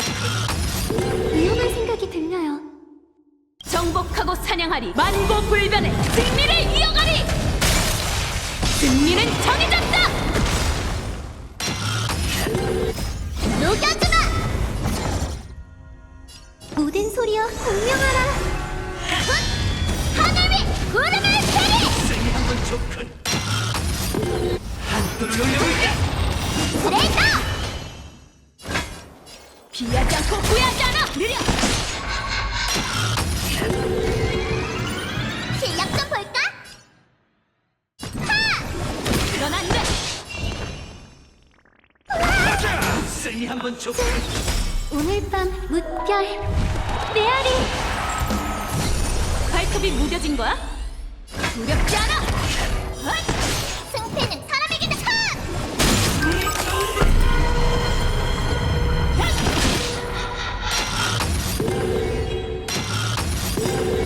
위험한 생각이 들려요. 정복하고 사냥하리 만고불변의 승리를 이어가리 승리는 정해졌다 녹여주마! 모든 소리여 공명하라! 하늘 위 구름을 세리! 승리 한번 좋군. 한도를 올려볼게. 승리 한번 좋군. 오늘 밤 무별 메아리 발톱이 무뎌진 거야? 두렵지 않아 헛! 승패는 사람에게 다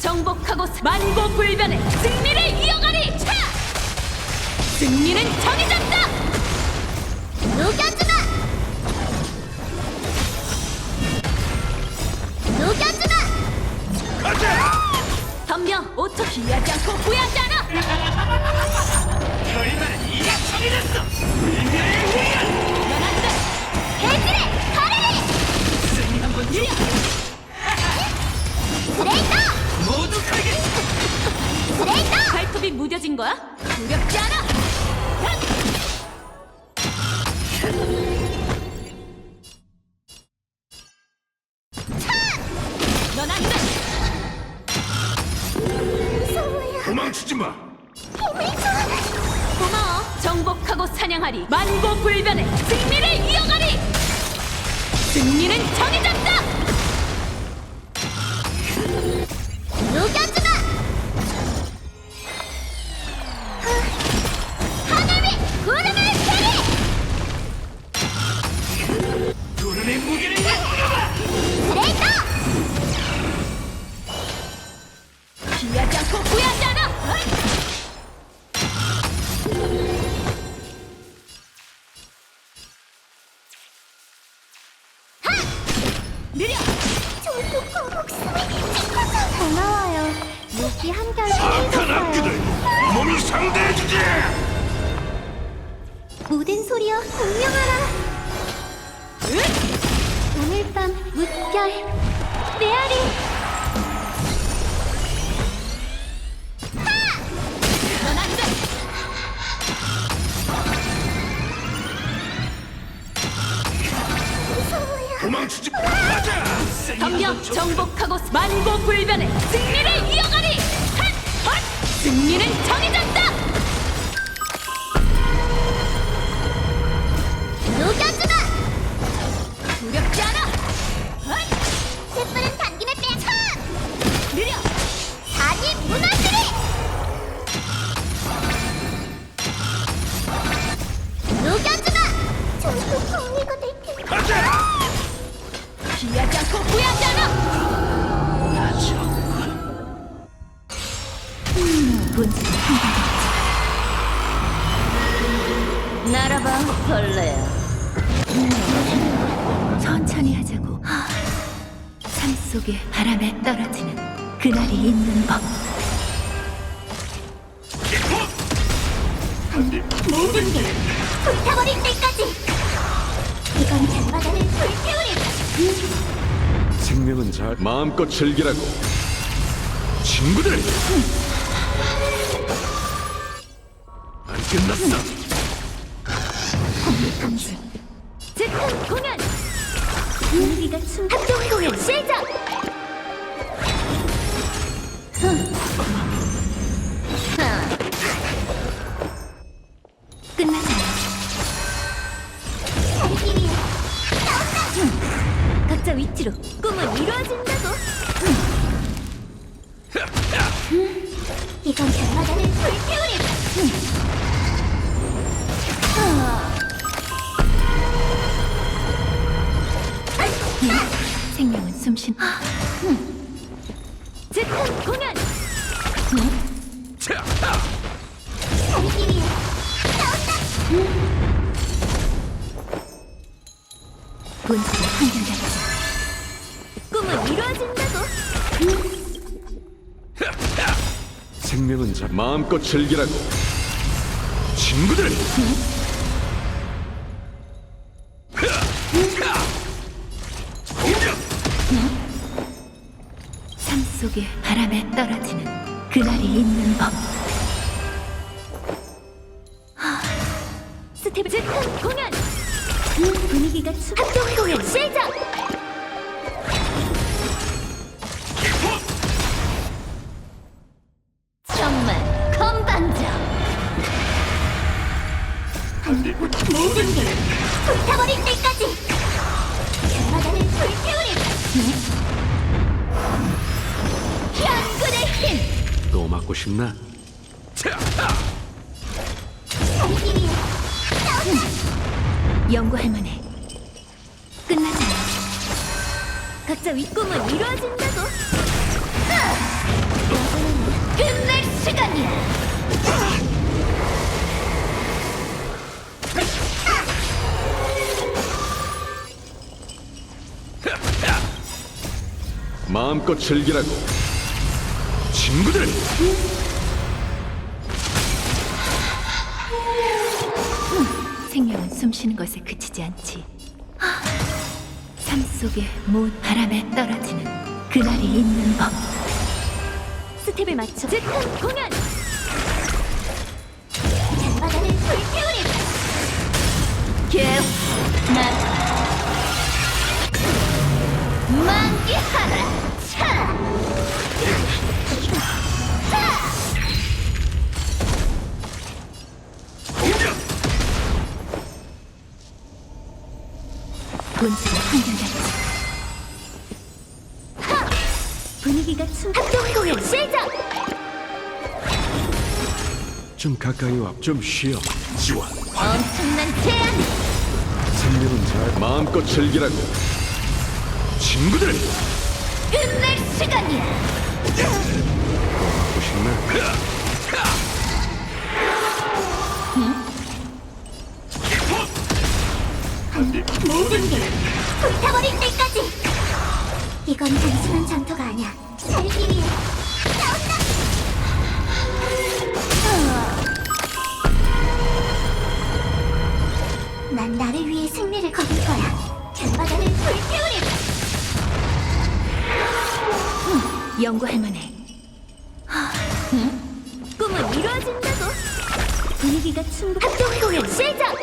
정복하고 사- 만고불변의 승리를 이어가리 차! 승리는 덤벼 5초 피하지 않고 후회하지 않아 결말은 이게 정해졌어. 인간의 위안. 넌 안 돼 해질의 가래리! 승리 한번 좋군. 브레이커! 모두 가겠어. 브레이커! 발톱이 무뎌진 거야? 두렵지 않아 도망치지 마. 고마워. 정복하고 사냥하리. 만고불변의 승리를 이어가리! 승리는 정해졌다! 녹여주마! 상대해주지. 모든 소리여 공명하라 오늘 밤 무별 메아리 도망치지 덤벼. 정복하고 만고불변의 승리를 이어가리 헛! 헛! 승리는 정해졌다 본질 날아봐 벌레야. 음. 천천히 하자고. 삶 속에 바람에 떨어지는 그날이 있는 법. 모든 게 불타버릴 때까지. 이건 장마다를 불태우리. 생명은 잘 마음껏 즐기라고. 친구들! 안 끝났어. 즉흥 공연. 분위기가 충 합동 공연 시작! 위치로 꿈은 이루어진다고. 이건 결과단을 불태우리 생명은 숨쉰. 즉흥 공연. 본질은 한결같이 꿈은 이루어진다고. 생명은 자 마음껏 즐기라고 친구들 속에 바람에 떨어지는 그날이 있는 법. 스텝 즉흥 공연! 분위기가 추 합동 공연 시작! 정말 건방져 모든 게 불타버릴 때까지 맞고 싶나? 연구할 만해. 않아. 각자 윗꿈은 이루어진다고 끝낼 시간이야 마음껏 즐기라고 친구들 생명은 숨쉬는 것에 그치지 않지. 하, 삶 속에 모든 바람에 떨어지는 그날이 있는 법. 스텝을 맞춰 즉흥 공연 바다를 불태우리 개난 분위기가 충 합동 공연 시작! 좀 가까이 와. 좀 쉬어. 지원. 엄청난 제안 생명은 잘 마음껏 즐기라고. 친구들 끝낼 시간이야. 맞고 싶나? 연구할 만해. 꿈은 이루어진다고? 분위기가 충분 합동 공연 시작!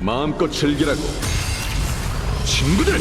마음껏 즐기라고. 친구들